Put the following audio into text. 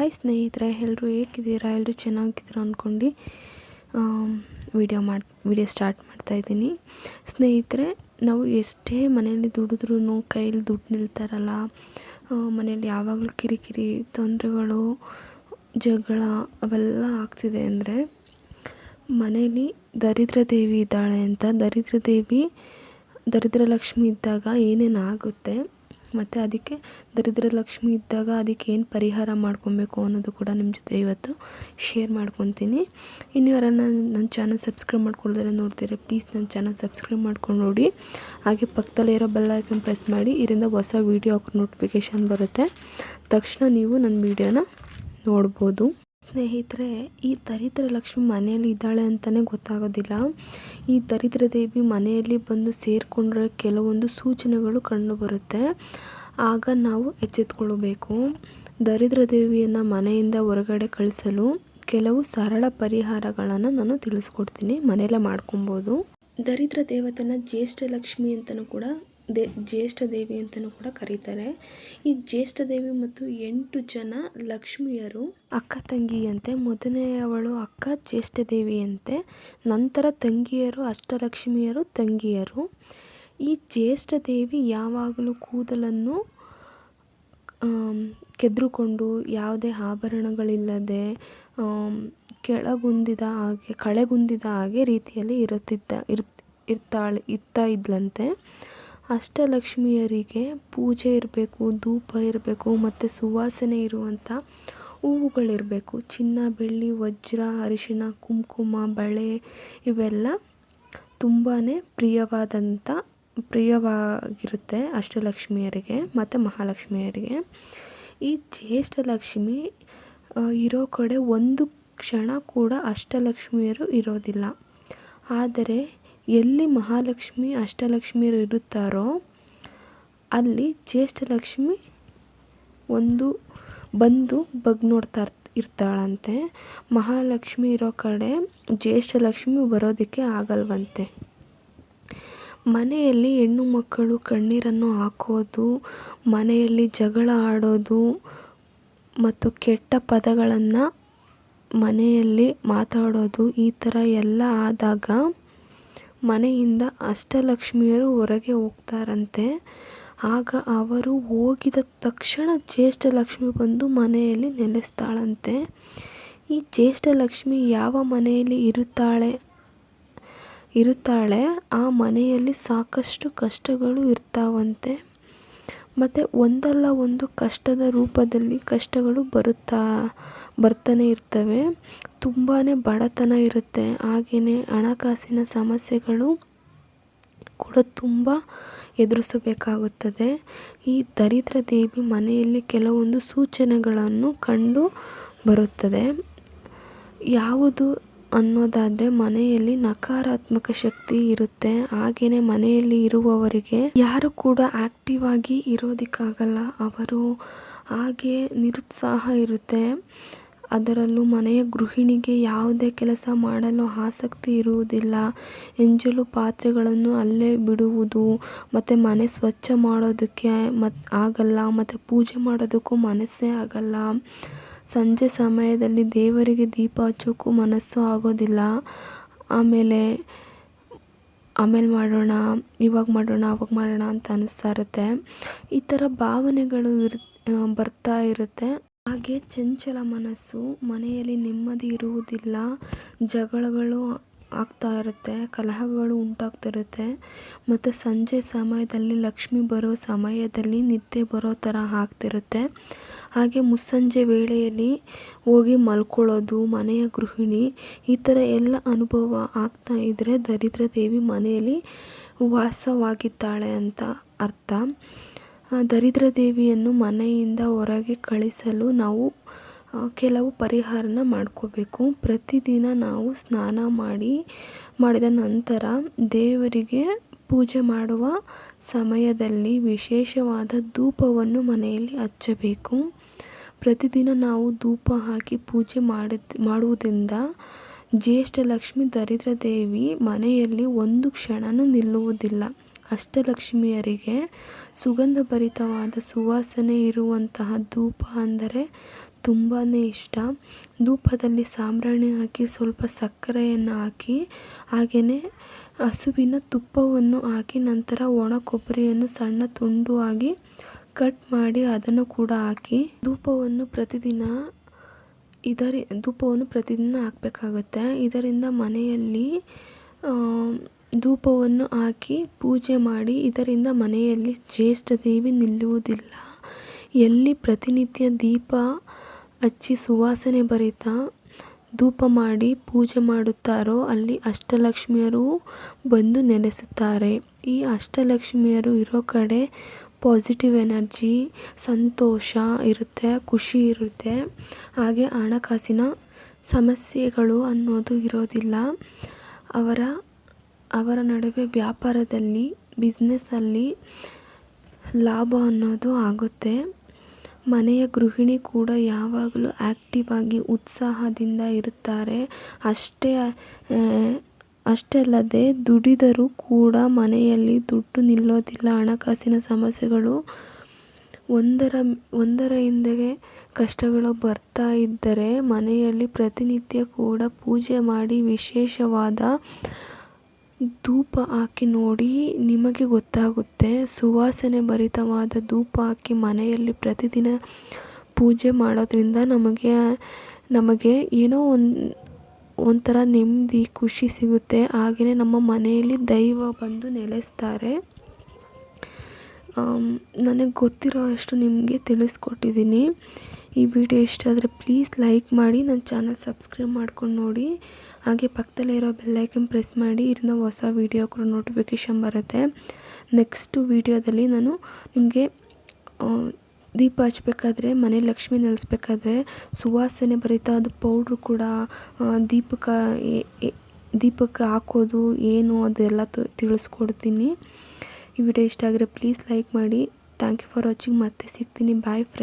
Hi ಸ್ನೇಹಿತರೆ ಎಲ್ಲರೂ ಹೇಗಿದ್ದೀರಾ? ಎಲ್ಲರೂ ಚೆನ್ನಾಗಿದ್ದೀರಾ ಅಂದ್ಕೊಂಡು ವಿಡಿಯೋ ಮಾಡಿ ವಿಡಿಯೋ ಸ್ಟಾರ್ಟ್ ಮಾಡ್ತಾಯಿದ್ದೀನಿ ಸ್ನೇಹಿತರೆ, ನಾವು ಎಷ್ಟೇ ಮನೆಯಲ್ಲಿ ದುಡಿದ್ರೂ ಕೈಯಲ್ಲಿ ದುಡ್ಡು ನಿಲ್ತಾರಲ್ಲ ಮನೇಲಿ ಯಾವಾಗಲೂ ಕಿರಿಕಿರಿ, ತೊಂದರೆಗಳು, ಜಗಳ ಅವೆಲ್ಲ ಆಗ್ತಿದೆ ಅಂದರೆ, ಮನೆಯಲ್ಲಿ ದರಿದ್ರ ದೇವಿ ಇದ್ದಾಳೆ ಅಂತ, ದರಿದ್ರ ದೇವಿ, ದರಿದ್ರ ಲಕ್ಷ್ಮಿ ಇದ್ದಾಗ ಏನೇನು ಆಗುತ್ತೆ ಮತ್ತು ಅದಕ್ಕೆ ದರಿದ್ರ ಲಕ್ಷ್ಮಿ ಇದ್ದಾಗ ಅದಕ್ಕೆ ಏನು ಪರಿಹಾರ ಮಾಡ್ಕೊಬೇಕು ಅನ್ನೋದು ಕೂಡ ನಿಮ್ಮ ಜೊತೆ ಇವತ್ತು ಶೇರ್ ಮಾಡ್ಕೊತೀನಿ. ಇನ್ನು ಯಾರನ್ನ ನನ್ನ ಚಾನಲ್ ಸಬ್ಸ್ಕ್ರೈಬ್ ಮಾಡ್ಕೊಳ್ದರೆ ನೋಡ್ತೀರಿ ಪ್ಲೀಸ್ ನನ್ನ ಚಾನಲ್ ಸಬ್ಸ್ಕ್ರೈಬ್ ಮಾಡ್ಕೊಂಡು ನೋಡಿ. ಹಾಗೆ ಪಕ್ಕದಲ್ಲೇ ಇರೋ ಬೆಲ್ ಐಕನ್ ಪ್ರೆಸ್ ಮಾಡಿ, ಇದರಿಂದ ಹೊಸ ವೀಡಿಯೋ ನೋಟಿಫಿಕೇಷನ್ ಬರುತ್ತೆ. ತಕ್ಷಣ ನೀವು ನನ್ನ ವೀಡಿಯೋನ ನೋಡ್ಬೋದು. ಸ್ನೇಹಿತರೆ, ಈ ದರಿದ್ರ ಲಕ್ಷ್ಮಿ ಮನೆಯಲ್ಲಿ ಇದ್ದಾಳೆ ಅಂತಲೇ ಗೊತ್ತಾಗೋದಿಲ್ಲ. ಈ ದರಿದ್ರ ದೇವಿ ಮನೆಯಲ್ಲಿ ಬಂದು ಸೇರಿಕೊಂಡ್ರೆ ಕೆಲವೊಂದು ಸೂಚನೆಗಳು ಕಂಡುಬರುತ್ತೆ. ಆಗ ನಾವು ಎಚ್ಚೆತ್ಕೊಳ್ಬೇಕು. ದರಿದ್ರ ದೇವಿಯನ್ನು ಮನೆಯಿಂದ ಹೊರಗಡೆ ಕಳಿಸಲು ಕೆಲವು ಸರಳ ಪರಿಹಾರಗಳನ್ನು ನಾನು ತಿಳಿಸ್ಕೊಡ್ತೀನಿ, ಮನೆಯಲ್ಲೇ ಮಾಡ್ಕೊಬೋದು. ದರಿದ್ರ ದೇವತೆನ ಜ್ಯೇಷ್ಠ ಲಕ್ಷ್ಮಿ ಅಂತಲೂ ಕೂಡ ದೇ, ಜ್ಯೇಷ್ಠ ದೇವಿ ಅಂತಲೂ ಕೂಡ ಕರೀತಾರೆ. ಈ ಜ್ಯೇಷ್ಠ ದೇವಿ ಮತ್ತು ಎಂಟು ಜನ ಲಕ್ಷ್ಮಿಯರು ಅಕ್ಕ ತಂಗಿಯಂತೆ ಮೊದಲನೆಯವಳು ಅಕ್ಕ, ಜ್ಯೇಷ್ಠ ದೇವಿಯಂತೆ, ನಂತರ ತಂಗಿಯರು, ಅಷ್ಟಲಕ್ಷ್ಮಿಯರು, ತಂಗಿಯರು. ಈ ಜ್ಯೇಷ್ಠ ದೇವಿ ಯಾವಾಗಲೂ ಕೂದಲನ್ನು ಕೆದ್ರುಕೊಂಡು ಯಾವುದೇ ಆಭರಣಗಳಿಲ್ಲದೆ ಕೆಳಗುಂದಿದ ಹಾಗೆ, ಕಳೆಗುಂದಿದ ಹಾಗೆ ರೀತಿಯಲ್ಲಿ ಇರುತ್ತಿದ್ದ ಇರ್ ಇರ್ತಾಳೆ, ಇರ್ತಾ ಇದ್ಲಂತೆ. ಅಷ್ಟಲಕ್ಷ್ಮಿಯರಿಗೆ ಪೂಜೆ ಇರಬೇಕು, ಧೂಪ ಇರಬೇಕು ಮತ್ತು ಸುವಾಸನೆ ಇರುವಂಥ ಹೂವುಗಳಿರಬೇಕು. ಚಿನ್ನ, ಬೆಳ್ಳಿ, ವಜ್ರ, ಅರಿಶಿಣ, ಕುಂಕುಮ, ಬಳೆ ಇವೆಲ್ಲ ತುಂಬಾ ಪ್ರಿಯವಾದಂಥ ಪ್ರಿಯವಾಗಿರುತ್ತೆ ಅಷ್ಟಲಕ್ಷ್ಮಿಯರಿಗೆ ಮತ್ತು ಮಹಾಲಕ್ಷ್ಮಿಯರಿಗೆ. ಈ ಜ್ಯೇಷ್ಠಲಕ್ಷ್ಮಿ ಇರೋ ಕಡೆ ಒಂದು ಕ್ಷಣ ಕೂಡ ಅಷ್ಟಲಕ್ಷ್ಮಿಯರು ಇರೋದಿಲ್ಲ. ಆದರೆ ಎಲ್ಲಿ ಮಹಾಲಕ್ಷ್ಮಿ, ಅಷ್ಟಲಕ್ಷ್ಮಿಯರು ಇರುತ್ತಾರೋ, ಅಲ್ಲಿ ಜ್ಯೇಷ್ಠಲಕ್ಷ್ಮಿ ಒಂದು ಬಂದು ಬಗ್ ನೋಡ್ತಾ ಇರ್ತಾಳಂತೆ. ಮಹಾಲಕ್ಷ್ಮಿ ಇರೋ ಕಡೆ ಜ್ಯೇಷ್ಠಲಕ್ಷ್ಮಿ ಬರೋದಕ್ಕೆ ಆಗಲ್ವಂತೆ. ಮನೆಯಲ್ಲಿ ಹೆಣ್ಣು ಮಕ್ಕಳು ಕಣ್ಣೀರನ್ನು ಹಾಕೋದು, ಮನೆಯಲ್ಲಿ ಜಗಳ ಆಡೋದು ಮತ್ತು ಕೆಟ್ಟ ಪದಗಳನ್ನು ಮನೆಯಲ್ಲಿ ಮಾತಾಡೋದು ಈ ಥರ ಎಲ್ಲ ಆದಾಗ ಮನೆಯಿಂದ ಅಷ್ಟಲಕ್ಷ್ಮಿಯರು ಹೊರಗೆ ಹೋಗ್ತಾರಂತೆ. ಆಗ ಅವರು ಹೋಗಿದ ತಕ್ಷಣ ಜ್ಯೇಷ್ಠಲಕ್ಷ್ಮಿ ಬಂದು ಮನೆಯಲ್ಲಿ ನೆಲೆಸ್ತಾಳಂತೆ. ಈ ಜ್ಯೇಷ್ಠಲಕ್ಷ್ಮಿ ಯಾವ ಮನೆಯಲ್ಲಿ ಇರುತ್ತಾಳೆ ಇರುತ್ತಾಳೆ, ಆ ಮನೆಯಲ್ಲಿ ಸಾಕಷ್ಟು ಕಷ್ಟಗಳು ಇರ್ತಾವಂತೆ. ಮತ್ತು ಒಂದಲ್ಲ ಒಂದು ಕಷ್ಟದ ರೂಪದಲ್ಲಿ ಕಷ್ಟಗಳು ಬರುತ್ತಾ, ಬರ್ತಾನೆ ಇರ್ತವೆ. ತುಂಬಾ ಬಡತನ ಇರುತ್ತೆ. ಹಾಗೆಯೇ ಹಣಕಾಸಿನ ಸಮಸ್ಯೆಗಳು ಕೂಡ ತುಂಬ ಎದುರಿಸಬೇಕಾಗುತ್ತದೆ. ಈ ದರಿದ್ರ ದೇವಿ ಮನೆಯಲ್ಲಿ ಕೆಲವೊಂದು ಸೂಚನೆಗಳನ್ನು ಕಂಡು ಬರುತ್ತದೆ. ಯಾವುದು ಅನ್ನೋದಾದರೆ ಮನೆಯಲ್ಲಿ ನಕಾರಾತ್ಮಕ ಶಕ್ತಿ ಇರುತ್ತೆ. ಹಾಗೆಯೇ ಮನೆಯಲ್ಲಿ ಇರುವವರಿಗೆ ಯಾರು ಕೂಡ ಆ್ಯಕ್ಟಿವ್ ಆಗಿ ಇರೋದಕ್ಕಾಗಲ್ಲ. ಅವರು ಹಾಗೆ ನಿರುತ್ಸಾಹ ಇರುತ್ತೆ. ಅದರಲ್ಲೂ ಮನೆಯ ಗೃಹಿಣಿಗೆ ಯಾವುದೇ ಕೆಲಸ ಮಾಡಲು ಆಸಕ್ತಿ ಇರುವುದಿಲ್ಲ. ಎಂಜಲು ಪಾತ್ರೆಗಳನ್ನು ಅಲ್ಲೇ ಬಿಡುವುದು, ಮತ್ತು ಮನೆ ಸ್ವಚ್ಛ ಮಾಡೋದಕ್ಕೆ ಮತ್ ಆಗಲ್ಲ, ಮತ್ತು ಪೂಜೆ ಮಾಡೋದಕ್ಕೂ ಮನಸ್ಸೇ ಆಗಲ್ಲ. ಸಂಜೆ ಸಮಯದಲ್ಲಿ ದೇವರಿಗೆ ದೀಪ ಹಚ್ಚೋಕ್ಕೂ ಮನಸ್ಸು ಆಗೋದಿಲ್ಲ. ಆಮೇಲೆ ಆಮೇಲೆ ಮಾಡೋಣ, ಇವಾಗ ಮಾಡೋಣ, ಅವಾಗ ಮಾಡೋಣ ಅಂತ ಅನ್ನಿಸ್ತಾ ಇರುತ್ತೆ. ಈ ಥರ ಭಾವನೆಗಳು ಇರು ಬರ್ತಾ ಇರುತ್ತೆ. ಹಾಗೆ ಚಂಚಲ ಮನಸ್ಸು, ಮನೆಯಲ್ಲಿ ನೆಮ್ಮದಿ ಇರುವುದಿಲ್ಲ, ಜಗಳಗಳು ಆಗ್ತಾ ಇರುತ್ತೆ, ಕಲಹಗಳು ಉಂಟಾಗ್ತಿರುತ್ತೆ ಮತ್ತು ಸಂಜೆ ಸಮಯದಲ್ಲಿ ಲಕ್ಷ್ಮಿ ಬರೋ ಸಮಯದಲ್ಲಿ ನಿದ್ದೆ ಬರೋ ಥರ ಆಗ್ತಿರುತ್ತೆ ಹಾಗೆ ಮುಸ್ಸಂಜೆ ವೇಳೆಯಲ್ಲಿ ಹೋಗಿ ಮಲ್ಕೊಳ್ಳೋದು, ಮನೆಯ ಗೃಹಿಣಿ, ಈ ಥರ ಎಲ್ಲ ಅನುಭವ ಆಗ್ತಾ ಇದ್ದರೆ ದರಿದ್ರ ದೇವಿ ಮನೆಯಲ್ಲಿ ವಾಸವಾಗಿದ್ದಾಳೆ ಅಂತ ಅರ್ಥ. ದರಿದ್ರ ದೇವಿಯನ್ನು ಮನೆಯಿಂದ ಹೊರಗೆ ಕಳಿಸಲು ನಾವು ಕೆಲವು ಪರಿಹಾರನ ಮಾಡ್ಕೋಬೇಕು. ಪ್ರತಿದಿನ ನಾವು ಸ್ನಾನ ಮಾಡಿ, ಮಾಡಿದ ನಂತರ ದೇವರಿಗೆ ಪೂಜೆ ಮಾಡುವ ಸಮಯದಲ್ಲಿ ವಿಶೇಷವಾದ ಧೂಪವನ್ನು ಮನೆಯಲ್ಲಿ ಹಚ್ಚಬೇಕು. ಪ್ರತಿದಿನ ನಾವು ಧೂಪ ಹಾಕಿ ಪೂಜೆ ಮಾಡಿದ, ಮಾಡುವುದರಿಂದ ಜ್ಯೇಷ್ಠ ಲಕ್ಷ್ಮಿ ದರಿದ್ರ ದೇವಿ ಮನೆಯಲ್ಲಿ ಒಂದು ಕ್ಷಣವೂ ನಿಲ್ಲುವುದಿಲ್ಲ. ಅಷ್ಟಲಕ್ಷ್ಮಿಯರಿಗೆ ಸುಗಂಧಭರಿತವಾದ ಸುವಾಸನೆ ಇರುವಂತಹ ಧೂಪ ಅಂದರೆ ತುಂಬಾ ಇಷ್ಟ. ಧೂಪದಲ್ಲಿ ಸಾಂಬ್ರಾಣಿ ಹಾಕಿ, ಸ್ವಲ್ಪ ಸಕ್ಕರೆಯನ್ನು ಹಾಕಿ, ಹಾಗೆಯೇ ಹಸುವಿನ ತುಪ್ಪವನ್ನು ಹಾಕಿ, ನಂತರ ಒಣ ಕೊಬ್ಬರಿಯನ್ನು ಸಣ್ಣ ತುಂಡು ಆಗಿ ಕಟ್ ಮಾಡಿ ಅದನ್ನು ಕೂಡ ಹಾಕಿ, ಧೂಪವನ್ನು ಪ್ರತಿದಿನ ಇದರಿ, ಧೂಪವನ್ನು ಪ್ರತಿದಿನ ಹಾಕಬೇಕಾಗುತ್ತೆ. ಇದರಿಂದ ಮನೆಯಲ್ಲಿ ಧೂಪವನ್ನು ಹಾಕಿ ಪೂಜೆ ಮಾಡಿ, ಇದರಿಂದ ಮನೆಯಲ್ಲಿ ಜ್ಯೇಷ್ಠ ದೇವಿ ನಿಲ್ಲುವುದಿಲ್ಲ. ಎಲ್ಲಿ ಪ್ರತಿನಿತ್ಯ ದೀಪ ಹಚ್ಚಿ ಸುವಾಸನೆ ಭರಿತ ಧೂಪ ಮಾಡಿ ಪೂಜೆ ಮಾಡುತ್ತಾರೋ, ಅಲ್ಲಿ ಅಷ್ಟಲಕ್ಷ್ಮಿಯರು ಬಂದು ನೆಲೆಸುತ್ತಾರೆ. ಈ ಅಷ್ಟಲಕ್ಷ್ಮಿಯರು ಇರೋ ಕಡೆ ಪಾಸಿಟಿವ್ ಎನರ್ಜಿ ಸಂತೋಷ ಇರುತ್ತೆ, ಖುಷಿ ಇರುತ್ತೆ. ಹಾಗೆ ಹಣಕಾಸಿನ ಸಮಸ್ಯೆಗಳು ಅನ್ನೋದು ಇರೋದಿಲ್ಲ. ಅವರ ಅವರ ನಡುವೆ ವ್ಯಾಪಾರದಲ್ಲಿ ಬಿಸ್ನೆಸ್ಸಲ್ಲಿ ಲಾಭ ಅನ್ನೋದು ಆಗುತ್ತೆ. ಮನೆಯ ಗೃಹಿಣಿ ಕೂಡ ಯಾವಾಗಲೂ ಆ್ಯಕ್ಟಿವ್ ಆಗಿ ಉತ್ಸಾಹದಿಂದ ಇರುತ್ತಾರೆ. ಅಷ್ಟೇ ಅಷ್ಟೇ ಅಲ್ಲದೆ ದುಡಿದರೂ ಕೂಡ ಮನೆಯಲ್ಲಿ ದುಡ್ಡು ನಿಲ್ಲೋದಿಲ್ಲ. ಹಣಕಾಸಿನ ಸಮಸ್ಯೆಗಳು ಒಂದರ ಒಂದರ ಹಿಂದೆ ಕಷ್ಟಗಳು ಬರ್ತಾ ಇದ್ದರೆ ಮನೆಯಲ್ಲಿ ಪ್ರತಿನಿತ್ಯ ಕೂಡ ಪೂಜೆ ಮಾಡಿ ವಿಶೇಷವಾದ ಧೂಪ ಹಾಕಿ ನೋಡಿ ನಿಮಗೆ ಗೊತ್ತಾಗುತ್ತೆ. ಸುವಾಸನೆ ಭರಿತವಾದ ಧೂಪ ಹಾಕಿ ಮನೆಯಲ್ಲಿ ಪ್ರತಿದಿನ ಪೂಜೆ ಮಾಡೋದ್ರಿಂದ ನಮಗೆ ನಮಗೆ ಏನೋ ಒಂದು, ಒಂಥರ ನೆಮ್ಮದಿ, ಖುಷಿ ಸಿಗುತ್ತೆ. ಹಾಗೆಯೇ ನಮ್ಮ ಮನೆಯಲ್ಲಿ ದೈವ ಬಂದು ನೆಲೆಸ್ತಾರೆ. ನನಗೆ ಗೊತ್ತಿರೋ ಅಷ್ಟು ನಿಮಗೆ ತಿಳಿಸ್ಕೊಟ್ಟಿದ್ದೀನಿ. ಈ ವಿಡಿಯೋ ಇಷ್ಟ ಆದರೆ ಪ್ಲೀಸ್ ಲೈಕ್ ಮಾಡಿ ನನ್ನ ಚಾನಲ್ ಸಬ್ಸ್ಕ್ರೈಬ್ ಮಾಡ್ಕೊಂಡು ನೋಡಿ. ಹಾಗೆ ಪಕ್ಕದಲ್ಲಿರೋ ಬೆಲ್ಲೈಕನ್ ಪ್ರೆಸ್ ಮಾಡಿ, ಇದರಿಂದ ಹೊಸ ವೀಡಿಯೋ ಕೂಡ ನೋಟಿಫಿಕೇಷನ್ ಬರುತ್ತೆ. ನೆಕ್ಸ್ಟು ವೀಡಿಯೋದಲ್ಲಿ ನಾನು ನಿಮಗೆ ದೀಪ ಹಚ್ಬೇಕಾದ್ರೆ, ಮನೆ ಲಕ್ಷ್ಮಿ ನೆಲೆಸ್ಬೇಕಾದ್ರೆ, ಸುವಾಸನೆ ಭರಿತ ಅದು ಪೌಡ್ರು ಕೂಡ ದೀಪಕ್ಕೆ ದೀಪಕ್ಕೆ ಹಾಕೋದು, ಏನು ಅದೆಲ್ಲ ತಿಳಿಸ್ಕೊಡ್ತೀನಿ. ಈ ವಿಡಿಯೋ ಇಷ್ಟ ಆದರೆ ಪ್ಲೀಸ್ ಲೈಕ್ ಮಾಡಿ. ಥ್ಯಾಂಕ್ ಯು ಫಾರ್ ವಾಚಿಂಗ್ ಮತ್ತೆ ಸಿಗ್ತೀನಿ. Boy friend